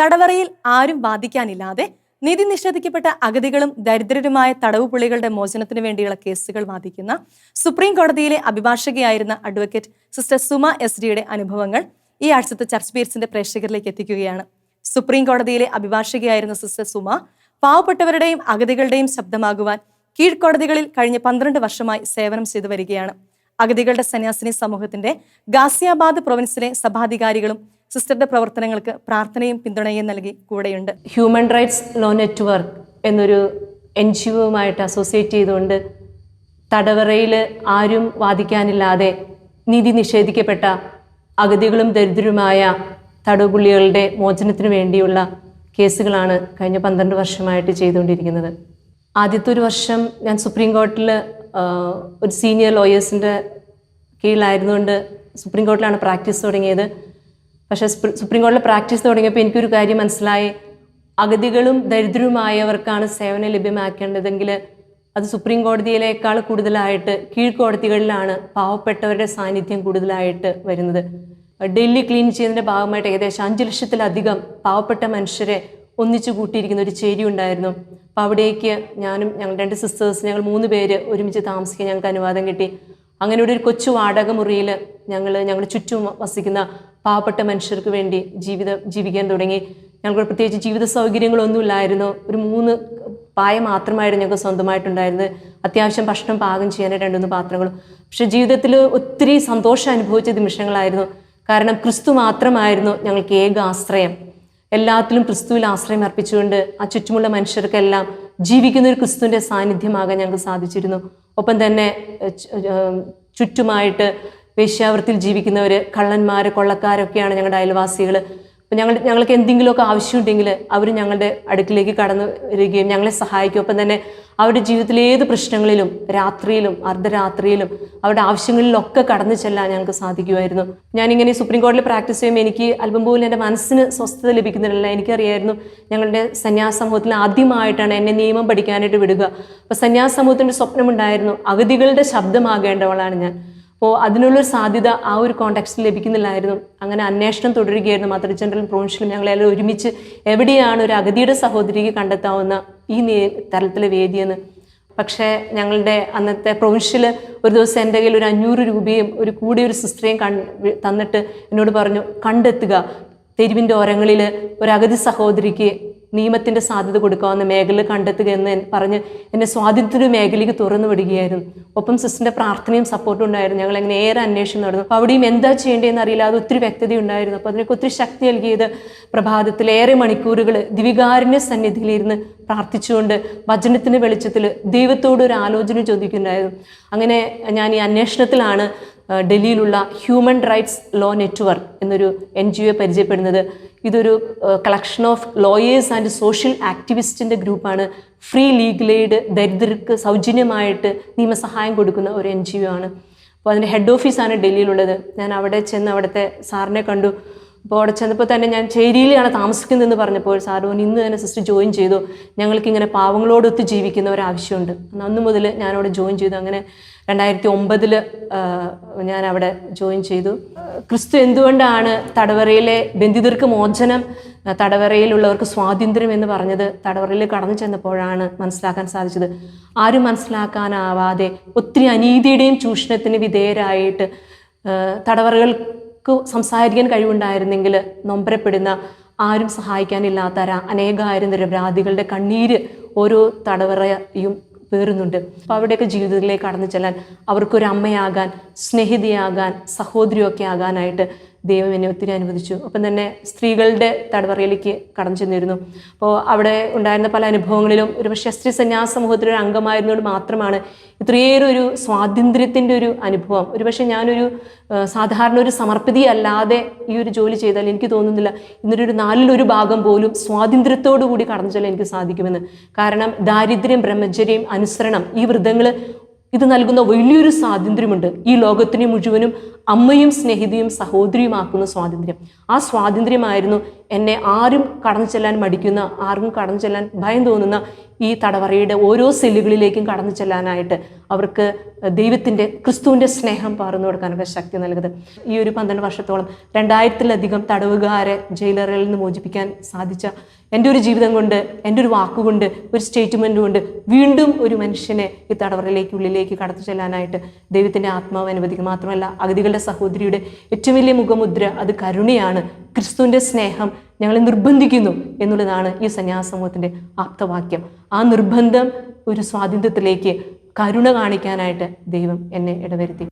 തടവറയിൽ ആരും വാദിക്കാനില്ലാതെ നിധി നിഷേധിക്കപ്പെട്ട അഗതികളും ദരിദ്രരുമായ തടവുപുള്ളികളുടെ മോചനത്തിന് വേണ്ടിയുള്ള കേസുകൾ വാദിക്കുന്ന സുപ്രീം കോടതിയിലെ അഭിഭാഷകയായിരുന്ന അഡ്വക്കേറ്റ് സിസ്റ്റർ സുമ എസ് ഡിയുടെ അനുഭവങ്ങൾ ഈ ആഴ്ചത്തെ ചർച്ച് ബീർസിന്റെ പ്രേക്ഷകരിലേക്ക് എത്തിക്കുകയാണ്. സുപ്രീം കോടതിയിലെ അഭിഭാഷകയായിരുന്ന സിസ്റ്റർ സുമ പാവപ്പെട്ടവരുടെയും അഗതികളുടെയും ശബ്ദമാകുവാൻ കീഴ്ക്കോടതികളിൽ കഴിഞ്ഞ പന്ത്രണ്ട് വർഷമായി സേവനം ചെയ്തു വരികയാണ്. അഗതികളുടെ സന്യാസിനി സമൂഹത്തിന്റെ ഗാസിയാബാദ് പ്രൊവിൻസിലെ സഭാധികാരികളും സിസ്റ്ററുടെ പ്രവർത്തനങ്ങൾക്ക് പ്രാർത്ഥനയും പിന്തുണയും നൽകി കൂടെയുണ്ട്. ഹ്യൂമൻ റൈറ്റ്സ് ലോ നെറ്റ്വർക്ക് എന്നൊരു എൻ ജി ഒയുമായിട്ട് അസോസിയേറ്റ് ചെയ്തുകൊണ്ട് തടവറയിൽ ആരും വാദിക്കാനില്ലാതെ നീതി നിഷേധിക്കപ്പെട്ട അഗതികളും ദരിദ്രരുമായ തടവുപുള്ളികളുടെ മോചനത്തിന് വേണ്ടിയുള്ള കേസുകളാണ് കഴിഞ്ഞ പന്ത്രണ്ട് വർഷമായിട്ട് ചെയ്തുകൊണ്ടിരിക്കുന്നത്. ആദ്യത്തെ ഒരു വർഷം ഞാൻ സുപ്രീം കോർട്ടിൽ ഒരു സീനിയർ ലോയേഴ്സിന്റെ കീഴിലായിരുന്നുകൊണ്ട് സുപ്രീം കോർട്ടിലാണ് പ്രാക്ടീസ് തുടങ്ങിയത്. പക്ഷേ സുപ്രീം കോടതിയിൽ പ്രാക്ടീസ് തുടങ്ങിയപ്പോൾ എനിക്കൊരു കാര്യം മനസ്സിലായി. അഗതികളും ദരിദ്രരുമായവർക്കാണ് സേവനം ലഭ്യമാക്കേണ്ടതെങ്കിൽ അത് സുപ്രീം കോടതിയിലേക്കാൾ കൂടുതലായിട്ട് കീഴ്ക്കോടതികളിലാണ് പാവപ്പെട്ടവരുടെ സാന്നിധ്യം കൂടുതലായിട്ട് വരുന്നത്. ഡൽഹി ക്ലീൻ ചെയ്യുന്നതിന്റെ ഭാഗമായിട്ട് ഏകദേശം അഞ്ച് ലക്ഷത്തിലധികം പാവപ്പെട്ട മനുഷ്യരെ ഒന്നിച്ചു കൂട്ടിയിരിക്കുന്ന ഒരു ചേരി ഉണ്ടായിരുന്നു. അപ്പോൾ അവിടേക്ക് ഞാനും ഞങ്ങൾ രണ്ട് സിസ്റ്റേഴ്സ് ഞങ്ങൾ മൂന്ന് പേര് ഒരുമിച്ച് താമസിക്കാൻ ഞങ്ങൾക്ക് അനുവാദം കിട്ടി. അങ്ങനെ ഇവിടെ ഒരു കൊച്ചു വാടക മുറിയിൽ ഞങ്ങൾ ഞങ്ങളുടെ ചുറ്റും വസിക്കുന്ന പാവപ്പെട്ട മനുഷ്യർക്ക് വേണ്ടി ജീവിതം ജീവിക്കാൻ തുടങ്ങി. ഞങ്ങൾക്ക് പ്രത്യേകിച്ച് ജീവിത സൗകര്യങ്ങളൊന്നുമില്ലായിരുന്നു. ഒരു മൂന്ന് പായ മാത്രമായിരുന്നു ഞങ്ങൾക്ക് സ്വന്തമായിട്ടുണ്ടായിരുന്നത്. അത്യാവശ്യം ഭക്ഷണം പാകം ചെയ്യാൻ രണ്ടുമൂന്ന് പാത്രങ്ങളും. പക്ഷെ ജീവിതത്തിൽ ഒത്തിരി സന്തോഷം അനുഭവിച്ച നിമിഷങ്ങളായിരുന്നു. കാരണം ക്രിസ്തു മാത്രമായിരുന്നു ഞങ്ങൾക്ക് ഏക ആശ്രയം. എല്ലാത്തിലും ക്രിസ്തുവിൽ ആശ്രയം അർപ്പിച്ചുകൊണ്ട് ആ ചുറ്റുമുള്ള മനുഷ്യർക്കെല്ലാം ജീവിക്കുന്ന ഒരു ക്രിസ്തുവിന്റെ സാന്നിധ്യമാകാൻ ഞങ്ങൾക്ക് സാധിച്ചിരുന്നു. ഒപ്പം തന്നെ ചുറ്റുമായിട്ട് വേശ്യാവൃത്തിയിൽ ജീവിക്കുന്നവർ കള്ളന്മാർ കൊള്ളക്കാരൊക്കെയാണ് ഞങ്ങളുടെ അയൽവാസികൾ അപ്പം ഞങ്ങൾ ഞങ്ങൾക്ക് എന്തെങ്കിലുമൊക്കെ ആവശ്യമുണ്ടെങ്കിൽ അവർ ഞങ്ങളുടെ അടുക്കിലേക്ക് കടന്നു വരികയും ഞങ്ങളെ സഹായിക്കും ഒപ്പം തന്നെ അവരുടെ ജീവിതത്തിലെ ഏത് പ്രശ്നങ്ങളിലും രാത്രിയിലും അർദ്ധരാത്രിയിലും അവരുടെ ആവശ്യങ്ങളിലൊക്കെ കടന്നു ചെല്ലാൻ ഞങ്ങൾക്ക് സാധിക്കുമായിരുന്നു. ഞാനിങ്ങനെ സുപ്രീം കോടതിയിൽ പ്രാക്ടീസ് ചെയ്യുമ്പോൾ എനിക്ക് അല്പം പോലും എന്റെ മനസ്സിന് സ്വസ്ഥത ലഭിക്കുന്നില്ല. എനിക്കറിയായിരുന്നു ഞങ്ങളുടെ സന്യാസ സമൂഹത്തിൽ ആദ്യമായിട്ടാണ് എന്നെ നിയമം പഠിക്കാനായിട്ട് വിടുക. അപ്പോൾ സന്യാസ സമൂഹത്തിന്റെ സ്വപ്നമുണ്ടായിരുന്നു. അഗതികളുടെ ശബ്ദമാകേണ്ടവളാണ് ഞാൻ. അപ്പോൾ അതിനുള്ളൊരു സാധ്യത ആ ഒരു കോണ്ടാക്സ്റ്റിൽ ലഭിക്കുന്നില്ലായിരുന്നു. അങ്ങനെ അന്വേഷണം തുടരുകയായിരുന്നു. മദർ ജനറൽ പ്രൊവിൻഷ്യലും ഞങ്ങളെല്ലാം ഒരുമിച്ച് എവിടെയാണ് ഒരു അഗതിയുടെ സഹോദരിക്ക് കണ്ടെത്താവുന്ന ഈ തരത്തിലെ വേദിയെന്ന്. പക്ഷേ ഞങ്ങളുടെ അന്നത്തെ പ്രൊവിൻഷ്യൽ ഒരു ദിവസം എന്റെ കയ്യിൽ ഒരു അഞ്ഞൂറ് രൂപയും ഒരു കൂടിയ ഒരു സിസ്റ്ററേയും കൺ തന്നിട്ട് എന്നോട് പറഞ്ഞു കണ്ടെത്തുക. തെരുവിന്റെ ഓരങ്ങളിൽ ഒരു അഗതി സഹോദരിക്ക് നിയമത്തിന്റെ സാധ്യത കൊടുക്കാവുന്ന മേഖല കണ്ടെത്തുക എന്ന് പറഞ്ഞ് എന്നെ സ്വാതന്ത്ര്യ മേഖലയ്ക്ക് തുറന്നു വിടുകയായിരുന്നു. ഒപ്പം സിസ്റ്ററിന്റെ പ്രാർത്ഥനയും സപ്പോർട്ടും ഉണ്ടായിരുന്നു. ഞങ്ങൾ അങ്ങനെ ഏറെ അന്വേഷണം നടന്നു. അപ്പോൾ അവിടെയും എന്താ ചെയ്യേണ്ടതെന്ന് അറിയില്ല. അത് ഒത്തിരി വ്യക്തത ഉണ്ടായിരുന്നു. അപ്പോൾ അതിനൊക്കെ ഒത്തിരി ശക്തി നൽകിയത് പ്രഭാതത്തിൽ ഏറെ മണിക്കൂറുകൾ ദിവികാരുണ്യ സന്നിധിയിലിരുന്ന് പ്രാർത്ഥിച്ചുകൊണ്ട് വചനത്തിന്റെ വെളിച്ചത്തിൽ ദൈവത്തോട് ഒരു ആലോചന ചോദിക്കുന്നുണ്ടായിരുന്നു. അങ്ങനെ ഞാൻ ഈ അന്വേഷണത്തിലാണ് ഡൽഹിയിലുള്ള ഹ്യൂമൻ റൈറ്റ്സ് ലോ നെറ്റ്വർക്ക് എന്നൊരു എൻ ജി ഒ പരിചയപ്പെടുന്നത്. ഇതൊരു collection of lawyers and social ആക്ടിവിസ്റ്റിന്റെ ഗ്രൂപ്പാണ്. ഫ്രീ ലീഗൽ എയ്ഡ് ദരിദ്രർക്ക് സൗജന്യമായിട്ട് നിയമസഹായം കൊടുക്കുന്ന ഒരു എൻ ജി ഒ ആണ്. അപ്പോൾ അതിന്റെ ഹെഡ് ഓഫീസാണ് ഡൽഹിയിലുള്ളത്. ഞാൻ അവിടെ ചെന്ന് അവിടുത്തെ സാറിനെ കണ്ടു. അപ്പോൾ അവിടെ ചെന്നപ്പോൾ തന്നെ ഞാൻ ചേരിയിലാണ് താമസിക്കുന്നതെന്ന് പറഞ്ഞപ്പോൾ സാറോൻ ഇന്ന് തന്നെ സിസ്റ്റർ ജോയിൻ ചെയ്തു. ഞങ്ങൾക്ക് ഇങ്ങനെ പാവങ്ങളോടൊത്ത് ജീവിക്കുന്ന ഒരാവശ്യമുണ്ട്. അന്ന് മുതൽ ഞാനവിടെ ജോയിൻ ചെയ്തു. അങ്ങനെ രണ്ടായിരത്തി ഒമ്പതിൽ ഞാൻ അവിടെ ജോയിൻ ചെയ്തു. ക്രിസ്തു എന്തുകൊണ്ടാണ് തടവറയിലെ ബന്ധിതർക്ക് മോചനം തടവറയിലുള്ളവർക്ക് സ്വാതന്ത്ര്യം എന്ന് പറഞ്ഞത് തടവറയിൽ കടന്നു ചെന്നപ്പോഴാണ് മനസ്സിലാക്കാൻ സാധിച്ചത്? ആരും മനസ്സിലാക്കാനാവാതെ ഒത്തിരി അനീതിയുടെയും ചൂഷണത്തിന് വിധേയരായിട്ട് ആ, തടവറകൾക്ക് സംസാരിക്കാൻ കഴിവുണ്ടായിരുന്നെങ്കിൽ നൊമ്പരപ്പെടുന്ന ആരും സഹായിക്കാനില്ലാത്ത അനേകായിരം നിരപരാധികളുടെ കണ്ണീര് ഓരോ തടവറയും പേറുന്നുണ്ട് അപ്പോൾ അവിടെയൊക്കെ ജീവിതത്തിലേക്ക് കടന്നു ചെല്ലാൻ അവർക്കൊരു അമ്മയാകാൻ സ്നേഹിതയാകാൻ സഹോദരിയൊക്കെ ആകാനായിട്ട് ദൈവം എന്നെ ഒത്തിരി അനുവദിച്ചു. അപ്പം തന്നെ സ്ത്രീകളുടെ തടവറയിലേക്ക് കടന്നു ചെന്നിരുന്നു. അപ്പോൾ അവിടെ ഉണ്ടായിരുന്ന പല അനുഭവങ്ങളിലും ഒരു പക്ഷേ സ്ത്രീ സന്യാസ സമൂഹത്തിലൊരു അംഗമായിരുന്നതുകൊണ്ട് മാത്രമാണ് ഇത്രയേറെ ഒരു സ്വാതന്ത്ര്യത്തിന്റെ ഒരു അനുഭവം. ഒരു പക്ഷേ ഞാനൊരു സാധാരണ ഒരു സമർപ്പിതി അല്ലാതെ ഈ ഒരു ജോലി ചെയ്താൽ എനിക്ക് തോന്നുന്നില്ല. ഇന്നൊരു നാലിലൊരു ഭാഗം പോലും സ്വാതന്ത്ര്യത്തോടു കൂടി കടന്നു ചെല്ലാൻ എനിക്ക് സാധിക്കുമെന്ന്. കാരണം ദാരിദ്ര്യം ബ്രഹ്മചര്യം അനുസരണം ഈ വൃതങ്ങൾ ഇത് നൽകുന്ന വലിയൊരു സ്വാതന്ത്ര്യമുണ്ട്. ഈ ലോകത്തിനെ മുഴുവനും അമ്മയും സ്നേഹിതയും സഹോദരിയുമാക്കുന്ന സ്വാതന്ത്ര്യം. ആ സ്വാതന്ത്ര്യമായിരുന്നു എന്നെ ആരും കടന്നു ചെല്ലാൻ മടിക്കുന്ന ആർക്കും കടന്നു ചെല്ലാൻ ഭയം തോന്നുന്ന ഈ തടവറയുടെ ഓരോ സെല്ലുകളിലേക്കും കടന്നു ചെല്ലാനായിട്ട് അവർക്ക് ദൈവത്തിന്റെ ക്രിസ്തുവിന്റെ സ്നേഹം പകർന്നു കൊടുക്കാനൊക്കെ ശക്തി നൽകുന്നത്. ഈ ഒരു പന്ത്രണ്ട് വർഷത്തോളം രണ്ടായിരത്തിലധികം തടവുകാരെ ജയിലറിൽ നിന്ന് മോചിപ്പിക്കാൻ സാധിച്ച എന്റെ ഒരു ജീവിതം കൊണ്ട് എന്റെ ഒരു വാക്കുകൊണ്ട് ഒരു സ്റ്റേറ്റ്മെന്റ് കൊണ്ട് വീണ്ടും ഒരു മനുഷ്യനെ ഈ തടവറയിലേക്ക് ഉള്ളിലേക്ക് കടത്തു ചെല്ലാനായിട്ട് ദൈവത്തിന്റെ ആത്മാവ് അനുവദിക്കും മാത്രമല്ല അഗതികളുടെ സഹോദരിയുടെ ഏറ്റവും വലിയ മുഖമുദ്ര അത് കരുണയാണ്. ക്രിസ്തുവിന്റെ സ്നേഹം ഞങ്ങളെ നിർബന്ധിക്കുന്നു എന്നുള്ളതാണ് ഈ സന്യാസമൂഹത്തിന്റെ ആപ്തവാക്യം. ആ നിർബന്ധം ഒരു സ്വാതന്ത്ര്യത്തിലേക്ക് കരുണ കാണിക്കാനായിട്ട് ദൈവം എന്നെ ഇടവരുത്തി.